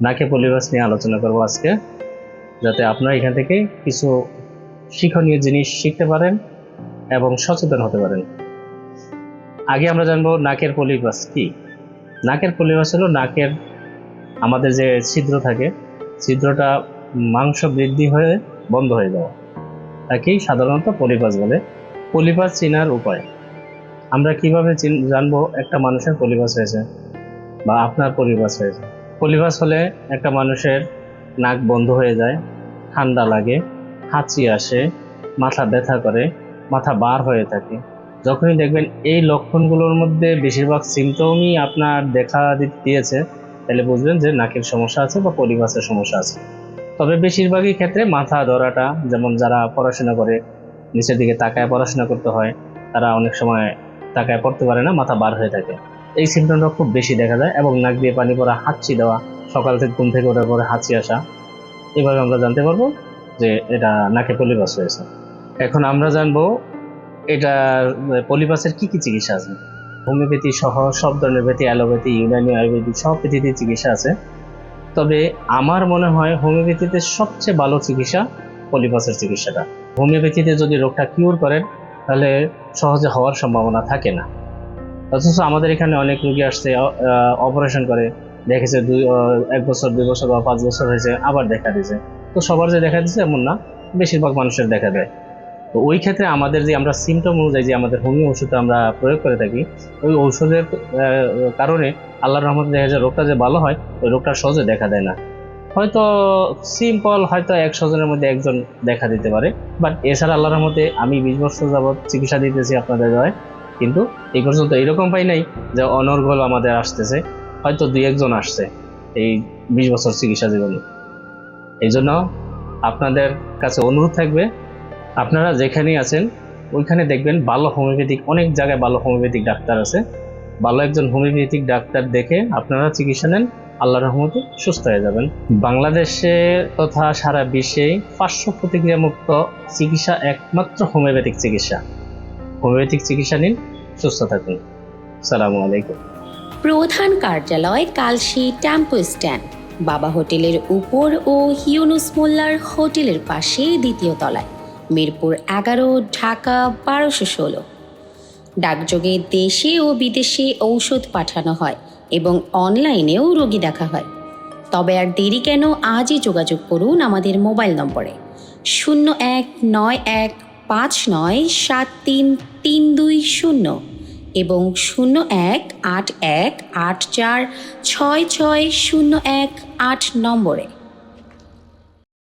নাকে পলিবাস নিয়ে আলোচনা করব আজকে, যাতে আপনারা এখান থেকে কিছু শিক্ষণীয় জিনিস শিখতে পারেন এবং সচেতন হতে পারেন। আগে আমরা জানব নাকের পলিবাস কি? নাকের পলিবাস হলো নাকের আমাদের যে ছিদ্র থাকে, ছিদ্রটা মাংস বৃদ্ধি হয়ে বন্ধ হয়ে যাওয়া তাকেই সাধারণত পলিপাস বলে। পলিপাস চেনার উপায়। আমরা কীভাবে জানব একটা মানুষের পলিপাস হয়েছে বা আপনার পলিপাস হয়েছে? পলিপাস হলে একটা মানুষের নাক বন্ধ হয়ে যায়, ঠান্ডা লাগে, হাঁচি আসে, মাথা ব্যথা করে, মাথা বার হয়ে থাকে। যখনই দেখবেন এই লক্ষণগুলোর মধ্যে বেশিরভাগ সিমটমই আপনার দেখা দিয়েছে, তাহলে বুঝবেন যে নাকের সমস্যা আছে বা পরিবাসের সমস্যা আছে। তবে বেশিরভাগই ক্ষেত্রে মাথা ধরাটা, যেমন যারা পড়াশোনা করে, নিচের দিকে তাকায় পড়াশোনা করতে হয়, তারা অনেক সময় তাকায় পড়তে পারে না, মাথা বার হয়ে থাকে। এই সিমটমটা খুব বেশি দেখা যায় এবং নাক দিয়ে পানি পড়া, হাঁচি দেওয়া, সকাল থেকে ঘুম থেকে ওঠার পরে হাঁচি আসা, এভাবে আমরা জানতে পারব যে এটা নাকে পলিবাস হয়েছে। এখন আমরা জানব এটার পলিপাসের কি কি চিকিৎসা আছে? হোমিওপ্যাথি সহ সব ধরনের প্যাথি অ্যালোপ্যাথি ইউনানি আয়ুর্বেদিক সব প্যাথিতে চিকিৎসা আছে। তবে আমার মনে হয় হোমিওপ্যাথিতে সবচেয়ে ভালো চিকিৎসা পলিপাসের চিকিৎসাটা। হোমিওপ্যাথিতে যদি রোগটা কিউর করেন, তাহলে সহজে হওয়ার সম্ভাবনা থাকে না। অথচ আমাদের এখানে অনেক রুগী আসছে অপারেশন করে। দেখেছে দুই এক বছর, দুই বছর বা পাঁচ বছর হয়েছে, আবার দেখা দিয়েছে। তো সবার যে দেখা দিয়েছে এমন না, বেশিরভাগ মানুষের দেখা দেয়। তো ওই ক্ষেত্রে আমাদের যে আমরা সিমটম অনুযায়ী যে আমাদের হোমিও ওষুধ আমরা প্রয়োগ করে থাকি, ওই ঔষধের কারণে আল্লাহর রহমতে দেখা যায় রোগটা যে ভালো হয়, ওই রোগটা সহজে দেখা দেয় না। হয়তো সিম্পল হয়তো একশো জনের মধ্যে একজন দেখা দিতে পারে বাট এছাড়া আল্লাহর রহমতে আমি বিশ বছর যাবৎ চিকিৎসা দিতেছি আপনাদের দেওয়ায় কিন্তু এই পর্যন্ত এরকম পাই নাই যে অনর্গল আমাদের আসতেছে, হয়তো দুই একজন আসছে এই বিশ বছর চিকিৎসা জীবনে। এই জন্য আপনাদের কাছে অনুরোধ থাকবে, আপনারা যেখানেই আছেন, ওইখানে দেখবেন ভালো হোমিওপ্যাথিক, অনেক জায়গায় ভালো হোমিওপ্যাথিক ডাক্তার আছে। ভালো একজন হোমিওপ্যাথিক ডাক্তার দেখে আপনারা চিকিৎসা নেন আল্লাহ রহমতে সুস্থ হয়ে যাবেন। বাংলাদেশে তথা সারা বিশ্বে পার্শ্ব প্রতিক্রিয়া মুক্ত চিকিৎসা একমাত্র হোমিওপ্যাথিক চিকিৎসা। হোমিওপ্যাথিক চিকিৎসা নিন, সুস্থ থাকুন। সালামু আলাইকুম। প্রধান কার্যালয় কালশি টেম্পো স্ট্যান্ড, বাবা হোটেলের উপর ও হিউনুস মোল্লার হোটেলের পাশে দ্বিতীয় তলায়, মিরপুর এগারো, ঢাকা বারোশো ষোলো। ডাকযোগে দেশে ও বিদেশে ঔষধ পাঠানো হয় এবং অনলাইনেও রোগী দেখা হয়। তবে আর দেরি কেন? আজই যোগাযোগ করুন আমাদের মোবাইল নম্বরে। শূন্য এক নয় এক পাঁচ নয় সাত তিন তিন দুই শূন্য এবং শূন্য এক আট এক আট চার ছয় ছয় শূন্য এক আট নম্বরে।